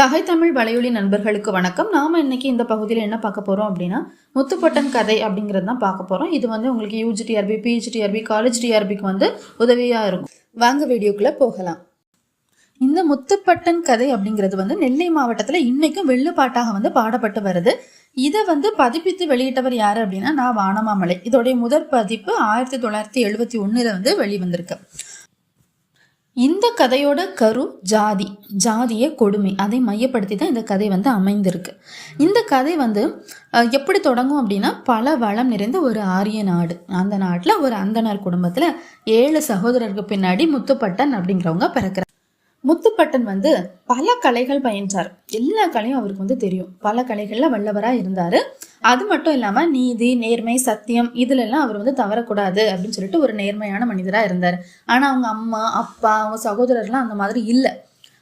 தகை தமிழ் வலையொலி நண்பர்களுக்கு வணக்கம். நாம் இன்னைக்கு இந்த பகுதியில் என்ன பார்க்க போகிறோம் அப்படின்னா முத்துப்பட்டன் கதை அப்படிங்கிறது தான் பார்க்க போகிறோம் இது வந்து உங்களுக்கு UG TRB PG TRB college டிஆர்பிக்கு வந்து உதவியாக இருக்கும். வாங்க வீடியோக்குள்ளே போகலாம். இந்த முத்துப்பட்டன் கதை அப்படிங்கிறது வந்து நெல்லை மாவட்டத்தில் இன்றைக்கும் வெள்ளுப்பாட்டாக வந்து பாடப்பட்டு வருது. இதை வந்து பதிப்பித்து வெளியிட்டவர் யார் அப்படின்னா நான் வானமாமலை. இதோடைய முதற் பதிப்பு ஆயிரத்தி தொள்ளாயிரத்தி எழுபத்தி ஒன்றில் வந்து வெளிவந்திருக்கு. இந்த கதையோட கரு ஜாதி ஜாதிய கொடுமை. அதை மையப்படுத்தி தான் இந்த கதை வந்து அமைந்திருக்கு. இந்த கதை வந்து எப்படி தொடங்கும் அப்படின்னா பல வளம் நிறைந்த ஒரு ஆரிய நாடு. அந்த நாட்டில் ஒரு அந்தனர் குடும்பத்தில் ஏழு சகோதரருக்கு பின்னாடி முத்துப்பட்டன் அப்படிங்கிறவங்க பிறக்கிறார் முத்துப்பட்டன் வந்து பல கலைகள் பயின்றார். எல்லா கலையும் அவருக்கு வந்து தெரியும். பல கலைகளில் வல்லவராக இருந்தார். அது மட்டும் இல்லாமல் நீதி நேர்மை சத்தியம் இதுல எல்லாம் அவர் வந்து தவறக்கூடாது அப்படின்னு சொல்லிட்டு ஒரு நேர்மையான மனிதராக இருந்தார். ஆனால் அவங்க அம்மா அப்பா அவங்க சகோதரர்லாம் அந்த மாதிரி இல்லை.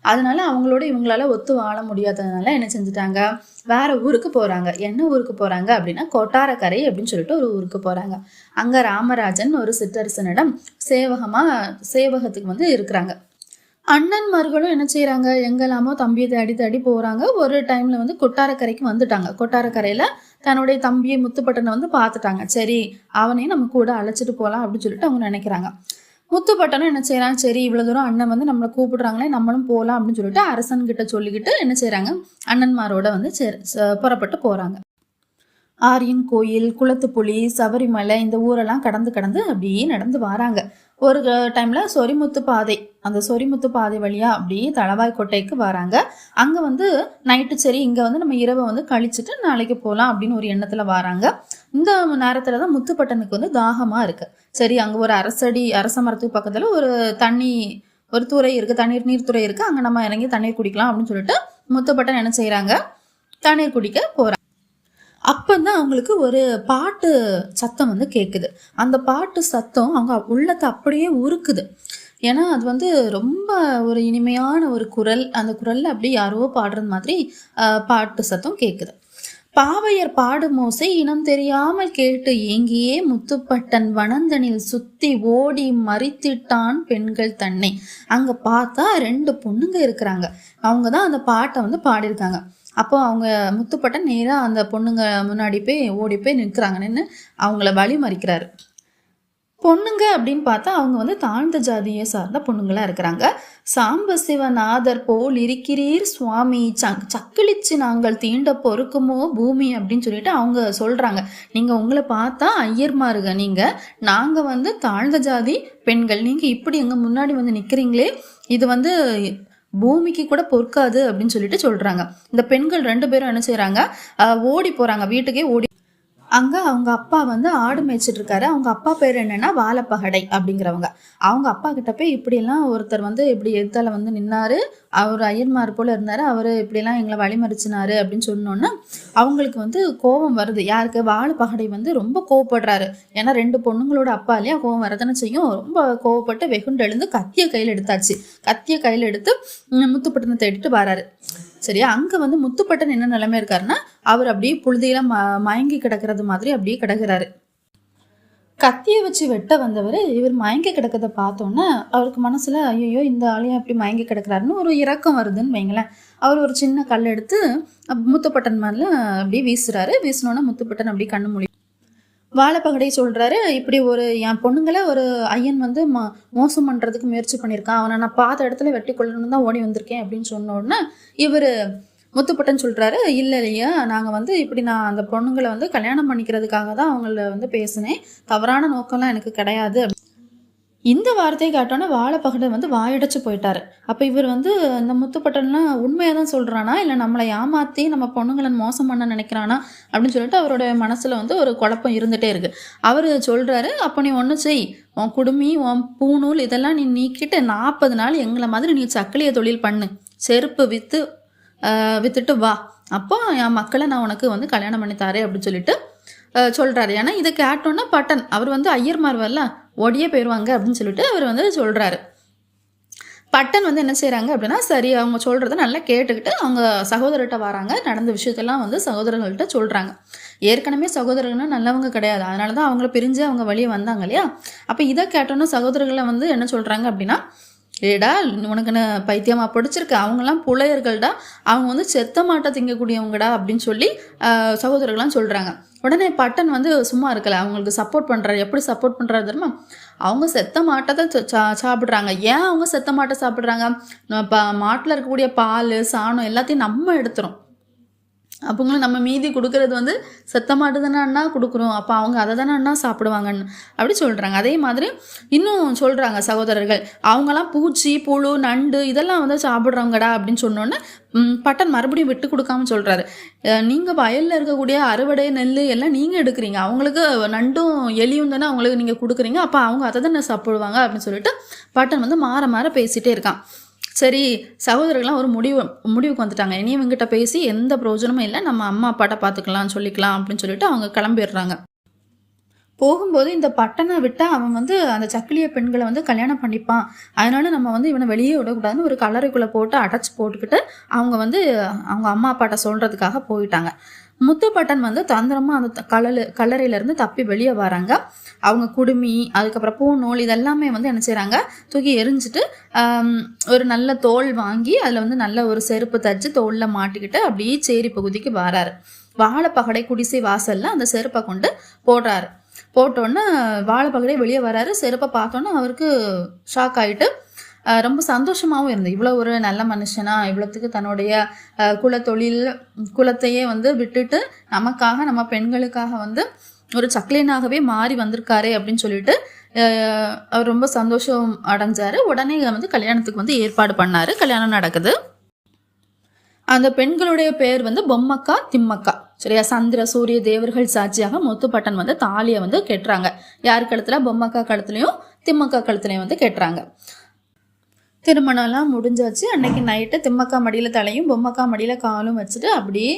அதனால அவங்களோட இவங்களால ஒத்து வாழ முடியாததுனால என்ன செஞ்சுட்டாங்க? வேற ஊருக்கு போறாங்க. என்ன ஊருக்கு போறாங்க அப்படின்னா கொட்டாரக்கரை அப்படின்னு சொல்லிட்டு ஒரு ஊருக்கு போறாங்க. அங்க ராமராஜன் ஒரு சிற்றரசனிடம் சேவகமா சேவகத்துக்கு வந்து இருக்கிறாங்க. அண்ணன்மார்களும் என்ன செய்கிறாங்க எங்கெல்லாமோ தம்பியை தேடி தேடி போகிறாங்க ஒரு டைமில் வந்து கொட்டாரக்கரைக்கு வந்துட்டாங்க. கொட்டாரக்கரையில் தன்னுடைய தம்பியை முத்துப்பட்டனை வந்து பார்த்துட்டாங்க. சரி அவனையும் நம்ம கூட அழைச்சிட்டு போகலாம் அப்படின்னு சொல்லிட்டு அவங்க நினைக்கிறாங்க. முத்துப்பட்டனும் என்ன செய்கிறாங்க சரி இவ்வளோ தூரம் அண்ணன் வந்து நம்மளை கூப்பிடுறாங்களே நம்மளும் போகலாம் அப்படின்னு சொல்லிட்டு அரசன் கிட்ட சொல்லிக்கிட்டு என்ன செய்கிறாங்க அண்ணன்மாரோட வந்து சரி, ச- புறப்பட்டு போகிறாங்க ஆரியன் கோயில் குளத்துப்புலி சபரிமலை இந்த ஊரெல்லாம் கடந்து கடந்து அப்படியே நடந்து வராங்க. ஒரு டைம்ல சொரிமுத்து பாதை அந்த சொரிமுத்து பாதை வழியா அப்படியே தளவாய்க்கோட்டைக்கு வராங்க. அங்க வந்து நைட்டு சரி இங்க வந்து நம்ம இரவை வந்து கழிச்சுட்டு நாளைக்கு போகலாம் அப்படின்னு ஒரு எண்ணத்துல வராங்க. இந்த நேரத்துல தான் முத்துப்பட்டனுக்கு வந்து தாகமா இருக்கு. சரி அங்க ஒரு அரசடி அரச மரத்துக்கு பக்கத்துல ஒரு தண்ணி ஒரு துறை இருக்கு தண்ணீர் நீர்த்துறை இருக்கு. அங்க நம்ம இறங்கி தண்ணீர் குடிக்கலாம் அப்படின்னு சொல்லிட்டு முத்துப்பட்டன் என்ன செய்யறாங்க தண்ணீர் குடிக்க போறாங்க தான் அவங்களுக்கு ஒரு பாட்டு சத்தம் வந்து கேட்குது அந்த பாட்டு சத்தம் அவங்க உள்ளத்தை அப்படியே உருக்குது. ஏன்னா அது வந்து ரொம்ப ஒரு இனிமையான ஒரு குரல். அந்த குரலில் அப்படியே யாரோ பாடுறது மாதிரி பாட்டு சத்தம் கேட்குது பாவையர் பாடும் ஓசை இனம் தெரியாமல் கேட்டு ஏங்கியே முத்துப்பட்டன் வனந்தனில் சுத்தி ஓடி மறித்திட்டான் பெண்கள் தன்னை. அங்க பார்த்தா ரெண்டு பொண்ணுங்க இருக்கிறாங்க. அவங்க தான் அந்த பாட்டை வந்து பாடியிருக்காங்க. அப்போ அவங்க முத்துப்பட்ட நேராக அந்த பொண்ணுங்க முன்னாடி போய் ஓடி போய் நிற்கிறாங்க நின்று அவங்கள வழி மறிக்கிறாரு. பொண்ணுங்க அப்படின்னு பார்த்தா அவங்க வந்து தாழ்ந்த ஜாதியை சார்ந்த பொண்ணுங்களாக இருக்கிறாங்க. சாம்ப சிவநாதர் போல் இருக்கிறீர் சுவாமி. சக் சக்கிலிச்சு நாங்கள் தீண்ட பொறுக்குமோ பூமி அப்படின்னு சொல்லிட்டு அவங்க சொல்கிறாங்க நீங்கள் உங்களை பார்த்தா ஐயர்மாருங்க நீங்கள் நாங்கள் வந்து தாழ்ந்த ஜாதி பெண்கள். நீங்கள் இப்படி எங்கள் முன்னாடி வந்து நிற்கிறீங்களே இது வந்து பூமிக்கு கூட பொறுக்காது அப்படின்னு சொல்லிட்டு சொல்றாங்க. இந்த பெண்கள் ரெண்டு பேரும் என்ன செய்றாங்க? ஓடி போறாங்க. வீட்டுக்கே ஓடி அங்கே அவங்க அப்பா வந்து ஆடு மேய்ச்சிட்டு இருக்காரு. அவங்க அப்பா பேர் என்னன்னா வாழப்பகடை அப்படிங்கிறவங்க. அவங்க அப்பா கிட்ட போய் இப்படியெல்லாம் ஒருத்தர் வந்து இப்படி எதிர்த்தால வந்து நின்னாரு. அவர் ஐயன்மார் போல இருந்தார். அவர் இப்படிலாம் எங்களை வழிமறிச்சினாரு அப்படின்னு சொன்னோன்னா அவங்களுக்கு வந்து கோபம் வருது. யாருக்கு? வாழப்பகடை வந்து ரொம்ப கோவப்படுறாரு. ஏன்னா ரெண்டு பொண்ணுங்களோட அப்பா இல்லையா? கோவம் வரதானே செய்யும். ரொம்ப கோவப்பட்டு வெகுண்டு எழுந்து கத்திய கையில் எடுத்தாச்சு. கத்திய கையில் எடுத்து முத்துப்பட்டினத்தை எடுத்துட்டு வராரு. சரியா அங்க வந்து முத்துப்பட்டன் என்ன நிலைமை இருக்காருன்னா அவர் அப்படியே புழுதியில ம மயங்கி கிடக்கிறது மாதிரி அப்படியே கிடக்குறாரு. கத்தியை வச்சு வெட்ட வந்தவர் இவர் மயங்கி கிடக்கிறத பார்த்தோன்னே அவருக்கு மனசுல ஐயோ இந்த ஆளையும் அப்படி மயங்கி கிடக்கிறாருன்னு ஒரு இறக்கம் வருதுன்னு வைங்களேன். அவர் ஒரு சின்ன கல் எடுத்து முத்துப்பட்டன் மேல அப்படியே வீசுறாரு. வீசினோன்னா முத்துப்பட்டன் அப்படியே கண்ணு மூடி வாழைப்பகடை சொல்கிறாரு இப்படி ஒரு என் பொண்ணுங்களை ஒரு ஐயன் வந்து ம மோசம் பண்ணுறதுக்கு முயற்சி பண்ணியிருக்கான். அவனை நான் பார்த்த இடத்துல வெட்டி கொள்ளணும்னு தான் ஓடி வந்திருக்கேன் அப்படின்னு சொன்ன உடனே இவர் முத்துப்பட்டன் சொல்கிறாரு இல்லை இல்லையா நாங்கள் வந்து இப்படி நான் அந்த பொண்ணுங்களை வந்து கல்யாணம் பண்ணிக்கிறதுக்காக தான் அவங்கள வந்து பேசினேன். தவறான நோக்கம்லாம் எனக்கு கிடையாது. இந்த வார்த்தையை காட்டோன்னே வாழைப்பகடை வந்து வாயடைச்சு போயிட்டாரு. அப்போ இவர் வந்து இந்த முத்துப்பட்டன்லாம் உண்மையாக தான் சொல்கிறானா இல்லை நம்மளை ஏமாற்றி நம்ம பொண்ணுங்களை மோசம் பண்ண நினைக்கிறானா? அப்படின்னு சொல்லிட்டு அவரோட மனசில் வந்து ஒரு குழப்பம் இருந்துகிட்டே இருக்கு. அவர் சொல்கிறாரு அப்போ நீ ஒன்று செய். உன் குடுமி உன் பூணூல் இதெல்லாம் நீ நீக்கிட்டு நாற்பது நாள் எங்களை மாதிரி நீ சக்கிலிய தொழில் பண்ணு. செருப்பு விற்று வித்துட்டு வா. அப்போ என் மக்களை நான் உனக்கு வந்து கல்யாணம் பண்ணி தாரேன் அப்படின்னு சொல்லிட்டு சொல்கிறாரு ஏன்னா இதை கேட்டோன்னா பட்டன் அவர் வந்து ஐயர்மார் வரல. ஒடியே போயிடுவாங்க அப்படின்னு சொல்லிட்டு அவர் வந்து சொல்கிறாரு பட்டன் வந்து என்ன செய்கிறாங்க அப்படின்னா சரி அவங்க சொல்கிறத நல்லா கேட்டுக்கிட்டு அவங்க சகோதரர்கிட்ட வராங்க. நடந்த விஷயத்தெல்லாம் வந்து சகோதரர்கள்ட்ட சொல்கிறாங்க ஏற்கனவே சகோதரர்கள்னா நல்லவங்க கிடையாது. அதனால தான் அவங்கள பிரிஞ்சு அவங்க வழியே வந்தாங்க இல்லையா? அப்போ இதை கேட்டோன்னா சகோதரர்களை வந்து என்ன சொல்கிறாங்க அப்படின்னா ஏடா உனக்கு என்ன பைத்தியமாக பிடிச்சிருக்கு? அவங்கெல்லாம் புலையர்கள்டா. அவங்க வந்து செத்த மாட்டை திங்கக்கூடியவங்கடா அப்படின்னு சொல்லி சகோதரர்கள்லாம் சொல்கிறாங்க உடனே பட்டன் வந்து சும்மா இருக்கல. அவங்களுக்கு சப்போர்ட் பண்ணுறாரு எப்படி சப்போர்ட் பண்ணுறாரு தெரியுமா? அவங்க செத்த மாட்டை தான் சா- சாப்பிட்றாங்க. ஏன் அவங்க செத்த மாட்டை சாப்பிட்றாங்க? இப்போ மாட்டில் இருக்கக்கூடிய பால் சாணம் எல்லாத்தையும் நம்ம எடுத்துரும். அப்போங்களும் நம்ம மீதி கொடுக்கறது வந்து சத்தமாட்டு தானே அண்ணா கொடுக்குறோம். அப்போ அவங்க அதை தானே அண்ணா சாப்பிடுவாங்கன்னு அப்படி சொல்கிறாங்க அதே மாதிரி இன்னும் சொல்கிறாங்க சகோதரர்கள் அவங்களாம் பூச்சி புழு நண்டு இதெல்லாம் வந்து சாப்பிட்றவங்கடா அப்படின்னு சொன்னோன்னே பட்டன் மறுபடியும் விட்டு கொடுக்காம சொல்கிறாரு நீங்கள் வயலில் இருக்கக்கூடிய அறுவடை நெல் எல்லாம் நீங்கள் எடுக்கிறீங்க. அவங்களுக்கு நண்டும் எலியும் தானே அவங்களுக்கு நீங்கள் கொடுக்குறீங்க. அப்போ அவங்க அதை தானே சாப்பிடுவாங்க அப்படின்னு சொல்லிட்டு பட்டன் வந்து மாற மாற பேசிகிட்டே இருக்கான். சரி சகோதரர்கள்லாம் ஒரு முடிவு முடிவுக்கு வந்துட்டாங்க. இனி இவங்கிட்ட பேசி எந்த பிரயோஜனமும் இல்லை. நம்ம அம்மா அப்பாட்ட பார்த்துக்கலாம் சொல்லிக்கலாம் அப்படின்னு சொல்லிட்டு அவங்க கிளம்பிடுறாங்க. போகும்போது இந்த பட்டனை விட்டால் அவன் வந்து அந்த சக்கிலிய பெண்களை வந்து கல்யாணம் பண்ணிப்பான். அதனால நம்ம வந்து இவனை வெளியே விடக்கூடாதுன்னு ஒரு கலரைக்குள்ளே போட்டு அடைச்சி போட்டுக்கிட்டு அவங்க வந்து அவங்க அம்மா அப்பாட்ட சொல்கிறதுக்காக போயிட்டாங்க. முத்துப்பட்டன் வந்து தந்திரமாக அந்த த- கல்லு கல்லறையிலேருந்து தப்பி வெளியே வராங்க. அவங்க குடுமி அதுக்கப்புறம் பூநூல் இதெல்லாமே வந்து என்ன செய்கிறாங்க தூக்கி எரிஞ்சிட்டு ஒரு நல்ல தோல் வாங்கி அதில் வந்து நல்ல ஒரு செருப்பு தச்சு தோலில் மாட்டிக்கிட்டு அப்படியே சேரி பகுதிக்கு வராரு. வாழைப்பகடை குடிசை வாசல்ல அந்த செருப்பை கொண்டு போடுறாரு போட்டோன்னே வாழைப்பகடை வெளியே வராரு. செருப்பை பார்த்தோன்னே அவருக்கு ஷாக் ஆயிட்டு ரொம்ப சந்தோஷமாகவும் இருந்தது. இவ்வளோ ஒரு நல்ல மனுஷனா இவ்வளோத்துக்கு தன்னுடைய குல குலத்தொழில் குலத்தையே வந்து விட்டுட்டு நமக்காக நம்ம பெண்களுக்காக வந்து ஒரு சக்லியனாகவே மாறி வந்திருக்காரே அப்படின்னு சொல்லிட்டு அவர் ரொம்ப சந்தோஷம் அடைஞ்சாரு. உடனே வந்து கல்யாணத்துக்கு வந்து ஏற்பாடு பண்ணாரு. கல்யாணம் நடக்குது. அந்த பெண்களுடைய பேர் வந்து பொம்மக்கா திம்மக்கா. சரியா? சந்திர சூரிய தேவர்கள் சாட்சியாக முத்துப்பட்டன் வந்து தாலியை வந்து கெட்டுறாங்க. யார் கழுத்துல? பொம்மக்கா கழுத்துலையும் திம்மக்கா கழுத்துலையும் வந்து கெட்டுறாங்க. திருமணம்லாம் முடிஞ்சாச்சு. அன்னைக்கு நைட்டு திம்மக்கா மடியில் தலையும் பொம்மக்கா மடியில் காலும் வச்சுட்டு அப்படியே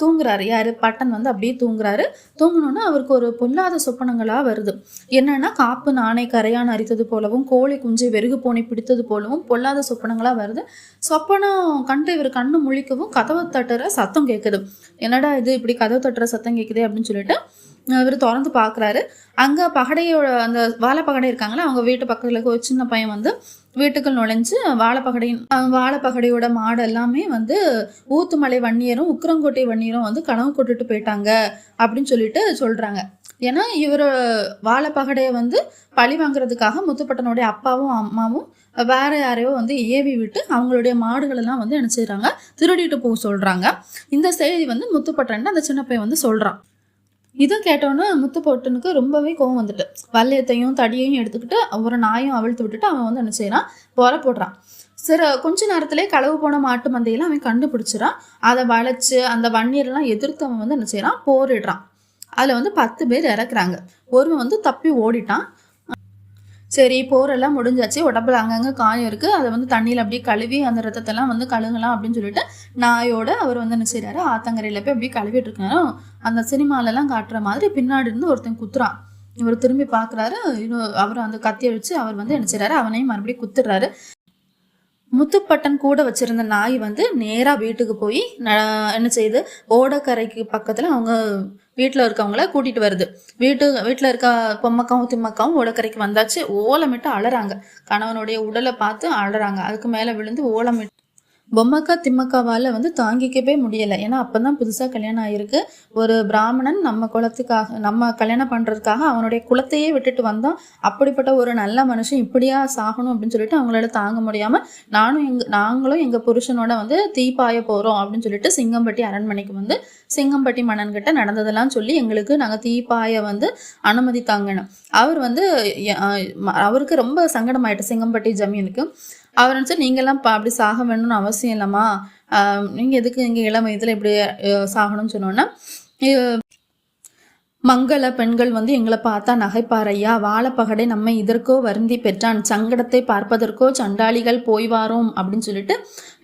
தூங்குறாரு. யார்? பட்டன் வந்து அப்படியே தூங்குறாரு. தூங்கினோன்னா அவருக்கு ஒரு பொல்லாத சொப்பனங்களாக வருது. என்னன்னா காப்பு நாணை கரையான் அரித்தது போலவும் கோழி குஞ்சு வெறுகு போனி பிடித்தது போலவும் பொல்லாத சொப்பனங்களாக வருது. சொப்பனம் கண்டு இவர் கண்ணு முழிக்கவும் கதவை தட்டுற சத்தம் கேட்குது என்னடா இது? இப்படி கதவு தட்டுற சத்தம் கேட்குது அப்படின்னு சொல்லிட்டு இவர் திறந்து பார்க்குறாரு அங்கே பகடையோட அந்த வாழை பகடை இருக்காங்களே அவங்க வீட்டு பக்கத்தில் ஒரு சின்ன பையன் வந்து வீட்டுக்குள் நுழைஞ்சு வாழைப்பகடையின் வாழைப்பகடையோட மாடு எல்லாமே வந்து ஊத்துமலை வன்னியரும் உக்கரங்கோட்டை வன்னியரும் வந்து கனவு கொட்டுட்டு போயிட்டாங்க அப்படின்னு சொல்லிட்டு சொல்கிறாங்க ஏன்னா இவர் வாழைப்பகடையை வந்து பழி வாங்குறதுக்காக முத்துப்பட்டனுடைய அப்பாவும் அம்மாவும் வேற யாரையோ வந்து ஏவி விட்டு அவங்களுடைய மாடுகளெல்லாம் வந்து என்ன செய்கிறாங்க திருடிட்டு போக சொல்கிறாங்க இந்த செய்தி வந்து முத்துப்பட்டன் அந்த சின்ன பையன் வந்து சொல்கிறான் இதை கேட்டோன்னே முத்து பொட்டனுக்கு ரொம்பவே கோவம் வந்துட்டு. வல்லையத்தையும் தடியையும் எடுத்துக்கிட்டு ஒரு நாயும் அவிழ்த்து விட்டுட்டு அவன் வந்து என்ன செய்யறான் போற போடுறான். சரி கொஞ்ச நேரத்திலே களவு போன மாட்டு மந்தையெல்லாம் அவன் கண்டுபிடிச்சிடான் அதை வளைச்சு அந்த வன்னியரெல்லாம் எதிர்த்து அவன் வந்து என்ன செய்யறான் போரிடுறான். அதில் வந்து பத்து பேர் இறக்குறாங்க. ஒருவன் வந்து தப்பி ஓடிட்டான். சரி போரெல்லாம் முடிஞ்சாச்சு. உடம்புல அங்கங்கே காயம் இருக்குது அதை வந்து தண்ணியில் அப்படியே கழுவி அந்த ரத்தத்தெல்லாம் வந்து கழுகலாம் அப்படின்னு சொல்லிட்டு நாயோட அவர் வந்து என்ன செய்கிறாரு ஆத்தங்கரையில் போய் அப்படியே கழுவிட்டு இருக்காரு. அந்த சினிமாலெல்லாம் காட்டுற மாதிரி பின்னாடி இருந்து ஒருத்தன் குத்துறான் இவர் திரும்பி பார்க்குறாரு இன்னும் அவர் அந்த கத்தியை வச்சு அவர் வந்து என்ன செய்றாரு? அவனையும் மறுபடியும் குத்துறாரு. முத்துப்பட்டன் கூட வச்சிருந்த நாய் வந்து நேராக வீட்டுக்கு போய் என்ன செய்யுது ஓடக்கரைக்கு பக்கத்தில் அவங்க வீட்டில் இருக்கவங்கள கூட்டிட்டு வருது. வீட்டு வீட்டில் இருக்க பொம்மக்காவும் திம்மக்காவும் ஓடக்கரைக்கு வந்தாச்சு. ஓலமிட்டு அழறாங்க கணவனுடைய உடலை பார்த்து அழறாங்க அதுக்கு மேலே விழுந்து ஓலமிட்டு பொம்மக்கா திம்மக்காவால் வந்து தாங்கிக்கவே முடியலை. ஏன்னா அப்போ தான் புதுசாக கல்யாணம் ஆகிருக்கு ஒரு பிராமணன் நம்ம குலத்துக்காக நம்ம கல்யாணம் பண்ணுறதுக்காக அவனுடைய குலத்தையே விட்டுட்டு வந்தோம் அப்படிப்பட்ட ஒரு நல்ல மனுஷன் இப்படியா சாகணும் அப்படின்னு சொல்லிட்டு அவங்களால தாங்க முடியாமல் நானும் எங்க நாங்களும் எங்கள் புருஷனோட வந்து தீப்பாய போகிறோம் அப்படின்னு சொல்லிட்டு சிங்கம்பட்டி அரண்மனைக்கு வந்து சிங்கம்பட்டி மன்னன்கிட்ட நடந்ததெல்லாம் சொல்லி எங்களுக்கு நாங்கள் தீப்பாய வந்து அனுமதி தாங்கணும் அவர் வந்து அவருக்கு ரொம்ப சங்கடமாயிட்டு சிங்கம்பட்டி ஜமீனுக்கு. அவர் நினச்சா நீங்கள்லாம் பா அப்படி சாக வேணும்னு அவசியம் இல்லைம்மா. நீங்கள் எதுக்கு இங்கே இளம் வயதில் இப்படி சாகணும்னு சொன்னோன்னா மங்கள பெண்கள் வந்து எங்களை பார்த்தா நகைப்பாரையா வாழப்பகடை நம்மை இதற்கோ வருந்தி பெற்றான். சங்கடத்தை பார்ப்பதற்கோ சண்டாளிகள் போய் வாரோம் அப்படின்னு சொல்லிட்டு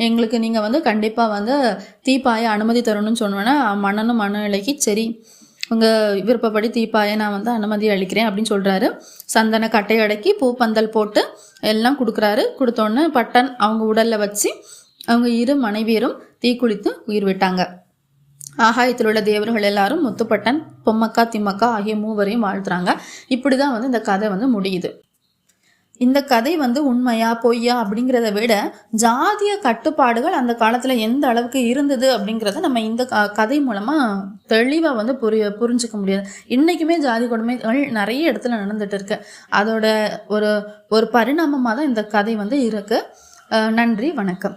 எங்களுக்கு நீங்கள் வந்து கண்டிப்பாக வந்து தீப்பாய அனுமதி தரணும்னு சொன்னோன்னா மன்னனும் மனநிலைக்கு சரி. உங்கள் விருப்பப்படி தீப்பாய நான் வந்து அனுமதி அளிக்கிறேன் அப்படின்னு சொல்கிறாரு சந்தன கட்டை அடக்கி பூப்பந்தல் போட்டு எல்லாம் கொடுக்குறாரு. கொடுத்தோன்னே பட்டன் அவங்க உடலில் வச்சு அவங்க இரு மனைவியரும் தீக்குளித்து உயிர் விட்டாங்க. ஆகாயத்தில் உள்ள தேவர்கள் எல்லாரும் முத்துப்பட்டன் பொம்மக்கா திம்மக்கா ஆகிய மூவரையும் வாழ்த்துறாங்க. இப்படி தான் வந்து இந்த கதை வந்து முடியுது. இந்த கதை வந்து உண்மையா பொய்யா அப்படிங்கிறத விட ஜாதிய கட்டுப்பாடுகள் அந்த காலத்தில் எந்த அளவுக்கு இருந்தது அப்படிங்கிறத நம்ம இந்த கதை மூலமாக தெளிவாக வந்து புரிய புரிஞ்சுக்க முடியாது. இன்றைக்குமே ஜாதி கொடுமைகள் நிறைய இடத்துல நடந்துட்டு இருக்கு. அதோட ஒரு ஒரு பரிணாமமாக தான் இந்த கதை வந்து இருக்குது நன்றி வணக்கம்.